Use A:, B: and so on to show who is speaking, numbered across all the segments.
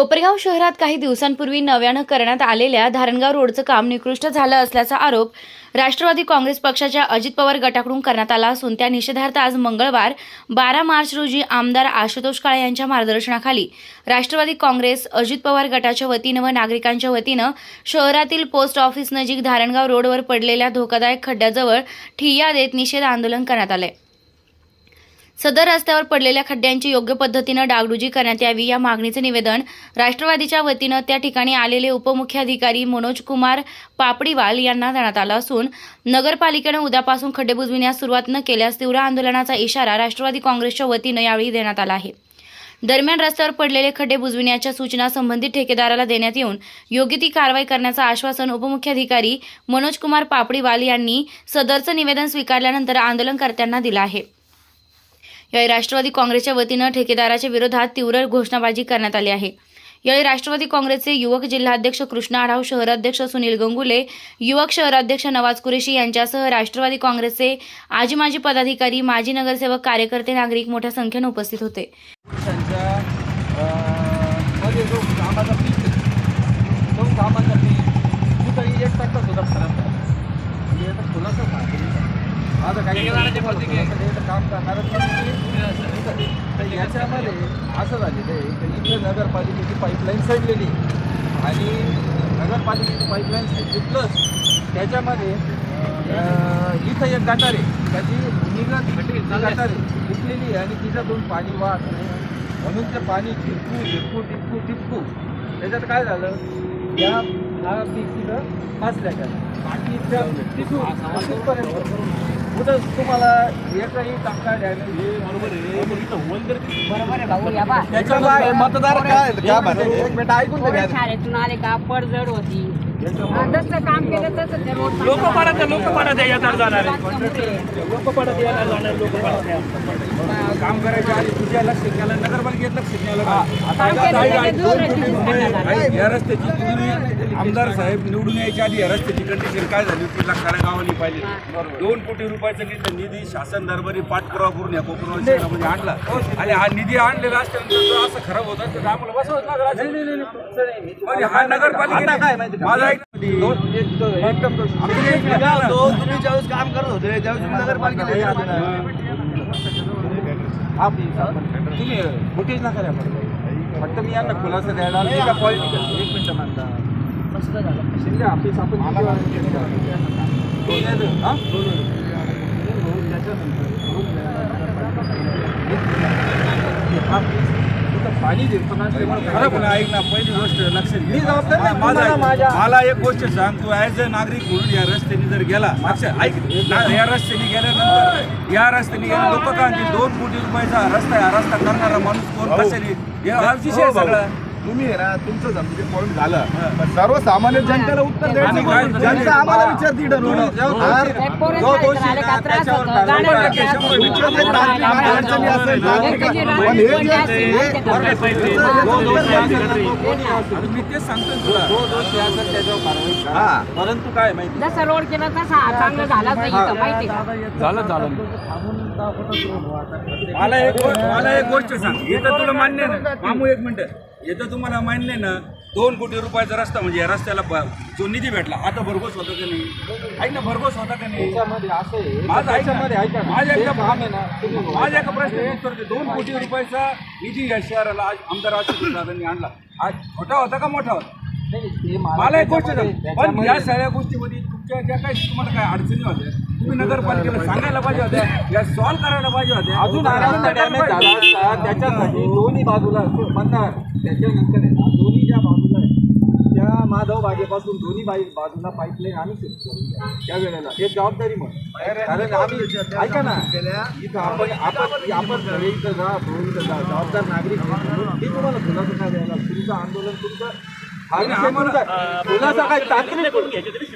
A: कोपरगाव शहरात काही दिवसांपूर्वी नव्यानं करण्यात आलेल्या धारणगाव रोडचं काम निकृष्ट झालं असल्याचा आरोप राष्ट्रवादी काँग्रेस पक्षाच्या अजित पवार गटाकडून करण्यात आला असून त्या निषेधार्थ आज मंगळवार बारा मार्च रोजी आमदार आशुतोष काळे यांच्या मार्गदर्शनाखाली राष्ट्रवादी काँग्रेस अजित पवार गटाच्या वतीनं व नागरिकांच्या वतीनं शहरातील पोस्ट ऑफिस नजीक धारणगाव रोडवर पडलेल्या धोकादायक खड्ड्याजवळ ठिय्या देत निषेध आंदोलन करण्यात आले सदर रस्त्यावर पडलेल्या खड्ड्यांची योग्य पद्धतीनं डागडुजी करण्यात यावी या मागणीचे निवेदन राष्ट्रवादीच्या वतीनं त्या ठिकाणी आलेले उपमुख्याधिकारी मनोज कुमार पापडीवाल यांना देण्यात आला असून नगरपालिकेनं उद्यापासून खड्डे बुजविण्यास सुरुवात न केल्यास तीव्र आंदोलनाचा इशारा राष्ट्रवादी काँग्रेसच्या वतीनं यावेळी देण्यात आला आहे. दरम्यान रस्त्यावर पडलेले खड्डे बुजविण्याच्या सूचना संबंधित ठेकेदाराला देण्यात येऊन योग्य ती कारवाई करण्याचं आश्वासन उपमुख्याधिकारी मनोज कुमार पापडीवाल यांनी सदरचं निवेदन स्वीकारल्यानंतर आंदोलनकर्त्यांना दिलं आहे. यावेळी राष्ट्रवादी काँग्रेसच्या वतीनं ठेकेदाराच्या विरोधात तीव्र घोषणाबाजी करण्यात आली आहे. यावेळी राष्ट्रवादी काँग्रेसचे युवक जिल्हाध्यक्ष कृष्ण आढाव शहराध्यक्ष सुनील गंगुले युवक शहराध्यक्ष नवाज कुरेशी यांच्यासह राष्ट्रवादी काँग्रेसचे आजी माजी पदाधिकारी माजी नगरसेवक कार्यकर्ते नागरिक मोठ्या संख्येनं उपस्थित होते
B: त्यांच्या अं, मध्ये जो कामाचा पीक आहे, तो कामाचा पीक कुठंही एक टक्का सुद्धा फरक नाही म्हणजे याचा खुलासा सांगितलं माझं काही इथं काम करणारच नाही तर याच्यामध्ये असं झालेलं आहे की इथं नगरपालिकेची पाईपलाईन सडलेली. आणि नगरपालिकेची पाईपलाईन सडली प्लस त्याच्यामध्ये इथं एक गटार आहे त्याची निघत गटार आहे. फुटलेली आणि तिच्यातून पाणी वाहत नाही. म्हणून ते पाणी टिपकू टिपकू टिपकू टिपकू त्याच्यात काय झालं? या हा पीक तिथं तिथून कुठं तुम्हाला एकही द्यायला बरोबर आहे. त्याच्यामुळे मतदार काय? काय म्हणतात? एक मिनिट ऐकून तर घ्या.
C: शाळेतून आले का? पडझड होती.
D: येणार जाणार. येणार जाणार
E: काम करायच्या आधी तुझ्या लक्ष द्यायला नगरपालिकेत लक्ष या रस्त्याची पूर्वी आमदार साहेब निवडून यायच्या आधी या रस्त्याची कंडिशन काय झाली होती? साऱ्या गावांनी पाहिजे दोन कोटी रुपयाचा निधी निधी शासन दरबारी पाठपुरावा करून या कोकण शहरामध्ये आणला. आणि हा निधी आणलेला असल्यानंतर असं खराब होत आम्हाला बसवत ना. म्हणजे हा नगरपालिका
B: काय माहिती का?
E: माझा
B: तुम्ही ज्यावेळेस काम करत होते त्यावेळेस नगरपालिकेला ना. तुम्ही फुटेज नका द्या फक्त. मी यांना खुलासा द्यायला पॉलिटिकल एक मिनिट शिंदे ऑफिस आपण त्याच्यानंतर पाणी
E: ऐक ना पहिली गोष्ट लक्ष घे.
B: मी जबाबदार नाही,
E: माझा
B: तुम्हाला माझ्या-
E: मला एक गोष्ट सांग तू ॲज अ नागरिक म्हणून या रस्त्याने जर गेला ऐक ना, या रस्त्याने गेल्यानंतर या रस्त्याने गेला लोक का दोन कोटी रुपयाचा रस्ता आहे, हा रस्ता करणारा माणूस कोण? कशाने? हे हा विषय आहे सगळा.
F: तुम्ही आहे ना तुमचं समजे पॉईंट झालं पण सर्वसामान्य जनतेला उत्तर द्यायचं कोण? जनता आम्हाला विचारती
C: हे.
F: तुमच्या जे तांत्रिक अडचणी असेल ना, पण हे जे
B: हे-
E: मी तेच तुला.
B: जो दोषी असेल त्याच्यावर कारवाई करा.
F: हा.
B: परंतु काय माहिती?
C: जसं रोड केला तसा चांगलं झाला पाहिजे माहिती का?
B: झालं झालं
E: मला एक गो- मला एक गोष्ट सांग. इथं तुला मान्य आहे. ना मामू एक मिनिट. इथं तुम्हाला मान्य आहे ना दोन कोटी रुपयाचा रस्ता म्हणजे या रस्त्याला जो निधी भेटला आता भरघोस होता का नाही? ऐक ना भरघोस होता का नाही?
B: त्याच्यामध्ये असं आहे
E: माझं ऐक
B: त्याच्यामध्ये
E: ना.
B: ऐका ना.
E: माझ्या
B: ते
E: एका
B: काम आहे ना तुम्ही
E: माझ्या एका प्रश्नाचं उत्तर दे दोन कोटी रुपयाचा निधी या शहराला आज आमदार दादांनी आणला. आज छोटा होता का मोठा होता?
B: नाही, ते
E: मला एक गोष्ट सांग. पण या सगळ्या गोष्टीमध्ये तुमच्या ज्या काही तुम्हाला काय अडचणी होत्या तुम्ही नगरपालिकेला सांगायला पाहिजे होत्या या सॉल्व्ह करायला पाहिजे होत्या.
B: अजून आनंद डॅमेज झाला असता त्याच्यासाठी दोन्ही बाजूला म्हणणार त्याच्यानंतर दोन्ही ज्या बाजूला आहे त्या माधव बागेपासून दोन्ही बाई बाजूला पाईपलाईन आम्ही द्या. त्या वेळेला. हे जबाबदारी मग. कारण आम्ही ऐका ना. इथं आपण आपण आपण इथं जा- जबाबदार नागरिक म्हणून हे तुम्हाला खुलासा काय द्यायला तुमचं आंदोलन तुमचा खुलासा काय तांत्रिक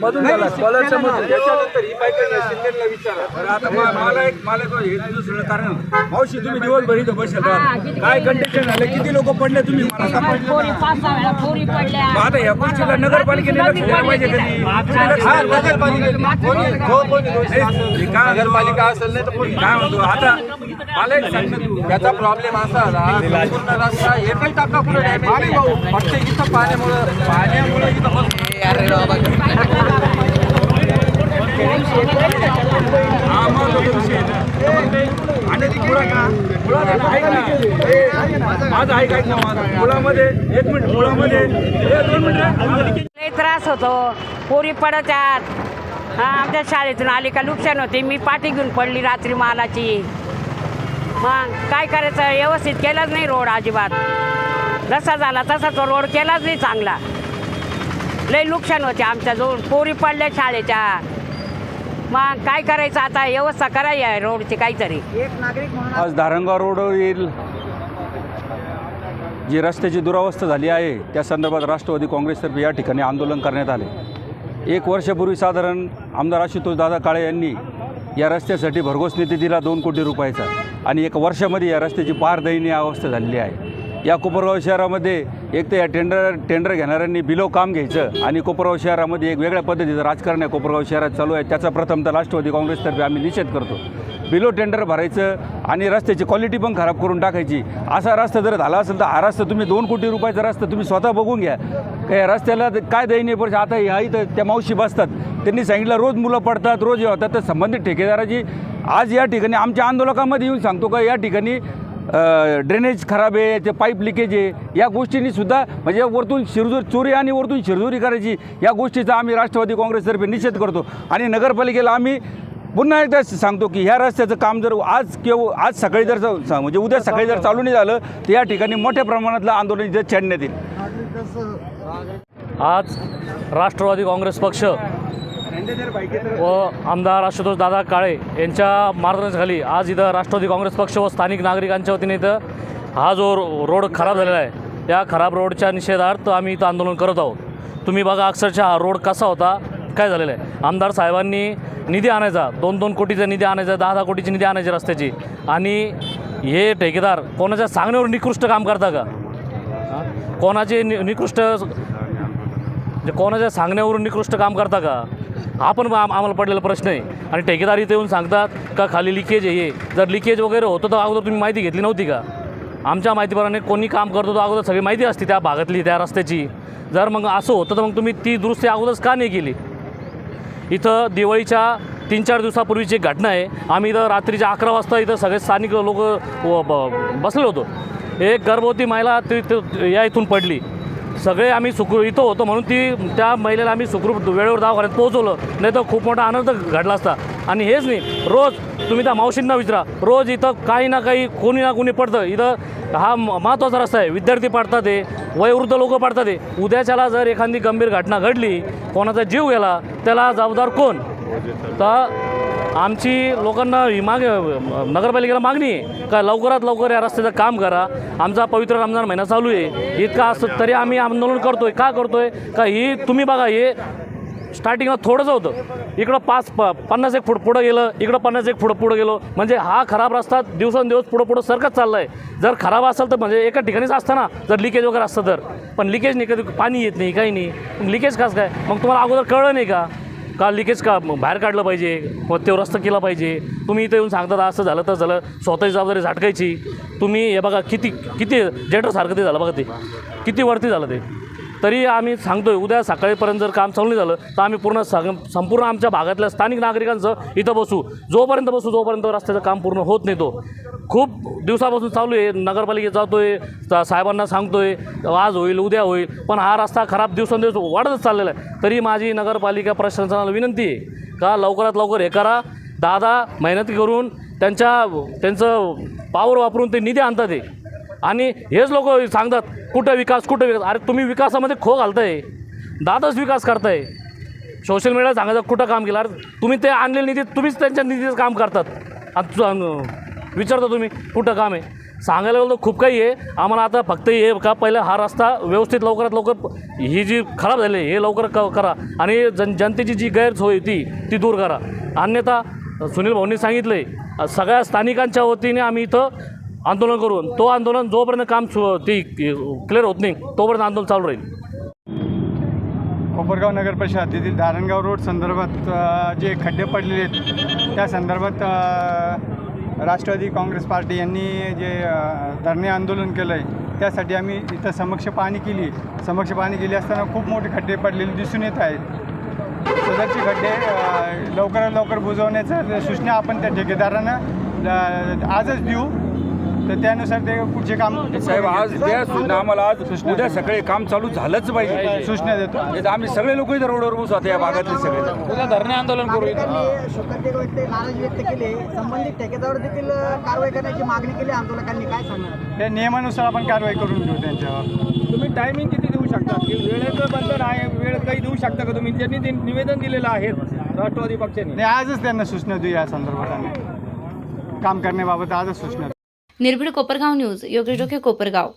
B: मधून झाला. स्कॉलरच्या मधून त्याच्यानंतर ही पाईपलाईन सिंधेला विचारा.
E: बरं, आता मा- मला एक मला एक हे दुसरं कारण मावशी तुम्ही दिवसभर इथं बसेल राहा. काय कंडिशन झालं? किती लोक पडले तुम्ही? मला सांगा.
C: पोरी पाच सहा वेळा पोरी पडल्या.
E: मग आता या गोष्टीला नगरपालिकेने लक्ष द्यायला पाहिजे कधी
B: हा नगरपालिका कोणी कोणी असेल,
E: हे काय
B: नगरपालिका असेल नाही तर.
E: काय म्हणतो? आता मला एक
B: त्याचा प्रॉब्लेम असा आला संपूर्ण रस्ता एकही टाका पुढे डॅमेज भाऊ फक्त इथं पाण्यामुळं पाण्यामुळं इथं
E: माझं ऐक ऐक ना माझं. मुळामध्ये एक मिनिट मुळामध्ये. ए, दोन मिनिट.
C: लय त्रास होतो. पोरी पडतात हा आमच्या शाळेतून आली का नुकसान होते. मी पाठी घेऊन पडली रात्री मालाची. मग काय करायचं? व्यवस्थित केलाच नाही रोड अजिबात. जसा झाला तसा तो रोड केलाच नाही चांगला. लय नुकसान होते आमच्या जवळ पोरी पडल्या शाळेच्या. मग काय करायचं आता? व्यवस्था करायची आहे रोडची काहीतरी.
G: आज धारणगाव रोडवरील जी रस्त्याची दुरावस्था झाली आहे त्या संदर्भात राष्ट्रवादी काँग्रेसतर्फे या ठिकाणी आंदोलन करण्यात आले. एक वर्षापूर्वी साधारण आमदार आशुतोष दादा काळे यांनी या रस्त्यासाठी भरघोस निधी दिला दोन कोटी रुपयाचा. आणि एक वर्षामध्ये या रस्त्याची पार दयनीय अवस्था झालेली आहे. या कोपरगाव शहरामध्ये एक तर या टेंडर टेंडर घेणाऱ्यांनी बिलो काम घ्यायचं आणि कोपरगाव शहरामध्ये एक वेगळ्या पद्धतीचं राजकारण या कोपरगाव शहरात चालू आहे. त्याचा प्रथम तर राष्ट्रवादी काँग्रेसतर्फे आम्ही निषेध करतो. बिलो टेंडर भरायचं आणि रस्त्याची क्वालिटी पण खराब करून टाकायची. असा रस्ता जर झाला असेल तर हा रस्ता तुम्ही दोन कोटी रुपयाचा रस्ता तुम्ही स्वतः बघून घ्या. या रस्त्याला काय दयनीय परिस्थिती आता ह्या इथं त्या मावशी बसतात. त्यांनी सांगितलं रोज मुलं पडतात रोज हे होतात. तर संबंधित ठेकेदाराची आज या ठिकाणी आमच्या आंदोलकामध्ये येऊन सांगतो का या ठिकाणी ड्रेनेज खराब आहे ते पाईप लिकेज आहे. या गोष्टींनीसुद्धा म्हणजे वरतून शिरजोर चोरी आणि वरतून शिरजोरी करायची. या गोष्टीचा आम्ही राष्ट्रवादी काँग्रेसतर्फे निषेध करतो. आणि नगरपालिकेला आम्ही पुन्हा एकदा सांगतो की ह्या रस्त्याचं काम जर आज किंवा आज सकाळी जर म्हणजे उद्या सकाळी जर चालू नाही झालं तर या ठिकाणी मोठ्या प्रमाणातलं आंदोलन इथं छेडण्यात येईल.
H: आज राष्ट्रवादी काँग्रेस पक्ष व आमदार आशुतोष दादा काळे यांच्या मार्गदर्शनाखाली आज इथं राष्ट्रवादी काँग्रेस पक्ष व स्थानिक नागरिकांच्या वतीने इथं हा जो रो- रोड खराब झालेला आहे त्या खराब रोडच्या निषेधार्थ आम्ही इथं आंदोलन करत आहोत. तुम्ही बघा अक्षरशः हा रोड कसा होता काय झालेलं आहे? आमदार साहेबांनी निधी आणायचा दोन दोन कोटीचा निधी आणायचा दहा दहा कोटीची निधी आणायची रस्त्याची. आणि हे ठेकेदार कोणाच्या सांगण्यावर निकृष्ट काम करता का? कोणाचे नि निकृष्ट म्हणजे कोणाच्या सांगण्यावरून निकृष्ट काम करता का? हा पण आम आम्हाला पडलेला प्रश्न आहे. आणि ठेकेदार इथे येऊन सांगतात का खाली लिकेज आहे हे? जर लिकेज वगैरे होतं तर अगोदर तुम्ही माहिती घेतली नव्हती का? आमच्या माहितीप्रमाणे कोणी काम करतो तो अगोदर सगळी माहिती असते त्या भागातली त्या रस्त्याची. जर मग असं होतं तर मग तुम्ही ती दुरुस्ती अगोदरच का नाही केली? इथं दिवाळीच्या तीन चार दिवसापूर्वीची एक घटना आहे आम्ही इथं रात्रीच्या अकरा वाजता इथं सगळे स्थानिक लोक बसलेलो होतो. एक गर्भवती महिला ती ती- या इथून पडली. सगळे आम्ही सुखरू इथं होतो म्हणून ती त्या महिलेला आम्ही सुखरूप वेळेवर दवाखान्यात पोहोचवलं. नाही तर खूप मोठा आनंद घडला असता. आणि हेच नाही रोज तुम्ही त्या मावशींना विचारा रोज इथं काही ना काही कोणी ना कोणी पडतं. इथं हा म- महत्त्वाचा रस्ता आहे. विद्यार्थी पाडतात आहे वयोवृद्ध लोक पाडतात आहे उद्याच्याला जर एखादी गंभीर घटना घडली कोणाचा जीव गेला त्याला जबाबदार कोण? तर आमची लोकांना ही माग नगरपालिकेला मागणी आहे का लवकरात लवकर या रस्त्याचं काम करा. आमचा पवित्र रमजान महिना चालू आहे. इतका असं तरी आम्ही आंदोलन करतोय. का करतोय? का ही तुम्ही बघा हे स्टार्टिंगला थोडंसं होतं. इकडं पाच प पन्नास एक फूट पुढं गेलं इकडं पन्नास एक फूट पुढं गेलो. म्हणजे हा खराब रस्ता दिवसेंदिवस पुढं पुढं सरकत चालला आहे जर खराब असेल तर म्हणजे एका ठिकाणीच असतं ना जर लिकेज वगैरे असतं तर. पण लिकेज नाही कधी पाणी येत नाही काही नाही. मग लिकेज कास काय? मग तुम्हाला अगोदर कळलं नाही का? का लिकेज का बाहेर काढलं पाहिजे? मग ते रस्ता केला पाहिजे? तुम्ही इथं येऊन सांगता असं झालं तर झालं. स्वतःची जबाबदारी झाटकायची. तुम्ही हे बघा किती किती जेटरसारखं ते झालं बघा ते. किती वरती झालं ते? तरी आम्ही सांगतो आहे उद्या सकाळीपर्यंत जर काम चालू नाही झालं तर आम्ही पूर्ण सग संपूर्ण आमच्या भागातल्या स्थानिक नागरिकांचं इथं बसू. जोपर्यंत बसू जोपर्यंत रस्त्याचं काम पूर्ण होत नाही तो. खूप दिवसापासून चालू आहे नगरपालिकेत जातोय सा- साहेबांना सांगतो आहे आज होईल उद्या होईल पण हा रस्ता खराब दिवसेंदिवस वाढतच चाललेला आहे. तरी माझी नगरपालिका प्रशासनाला विनंती आहे का लवकरात लवकर हे करा. दादा मेहनत करून त्यांच्या त्यांचं पावर वापरून ते निधी आणतात ते आणि हेच लोक सांगतात कुठं विकास कुठं विकास? अरे तुम्ही विकासामध्ये खो घालताय. दादच विकास करताय. सोशल मीडियाला सांगायचं कुठं काम केलं? अरे तुम्ही ते आणलेले निधी तुम्हीच त्यांच्या निधीचं काम करतात. विचारता तुम्ही कुठं काम आहे? सांगायला गेलं तर खूप काही आहे. आम्हाला आता फक्त हे का पहिलं हा रस्ता व्यवस्थित लवकरात लवकर ही जी खराब झाली आहे, हे लवकर क करा. आणि जन जनतेची जी गैरसोय ती ती दूर करा. अन्यथा सुनील भाऊंनी सांगितलं आहे सगळ्या स्थानिकांच्या वतीने आम्ही इथं आंदोलन करून तो आंदोलन जोपर्यंत काम ती क्लिअर होत नाही तोपर्यंत आंदोलन चालू राहील.
I: कोपरगाव नगर परिषद हद्दीतील धारणगाव रोड संदर्भात जे खड्डे पडलेले आहेत त्या संदर्भात राष्ट्रवादी काँग्रेस पार्टी यांनी जे धरणे आंदोलन केलं आहे त्यासाठी आम्ही इथं समक्ष पाहणी केली समक्ष पाहणी केली असताना खूप मोठे खड्डे पडलेले दिसून येत आहेत. सदरचे खड्डे लवकरात लवकर बुजवण्याचं सूचना आपण त्या ठेकेदारांना आजच देऊ. तर त्यानुसार ते पुढचे काम
E: साहेब आज द्या सूचना आम्हाला आज उद्या सकाळी काम चालू झालंच पाहिजे.
I: सूचना देतो.
E: नाही तर आम्ही सगळे लोक इथं रोडवर बसू या भागातले सगळे
B: धरणे आंदोलन करू
J: नागरिकांनी व्यक्त नाराजी व्यक्त केली. संबंधित ठेकेदारावर देखील कारवाई करण्याची मागणी केली. आंदोलकांनी काय सांगणार?
I: त्या नियमानुसार आपण कारवाई करून घेऊ त्यांच्यावर
D: तुम्ही टायमिंग किती देऊ शकता? की वेळेचं बंधन आहे वेळ काही देऊ शकता का तुम्ही? त्यांनी ते निवेदन दिलेलं आहे राष्ट्रवादी पक्षाने.
I: नाही आजच त्यांना सूचना देऊ या संदर्भात आम्ही. काम करण्याबाबत आजच सूचना देऊ.
A: निर्भीड कोपरगाव न्यूज योगेश डोके कोपरगाव.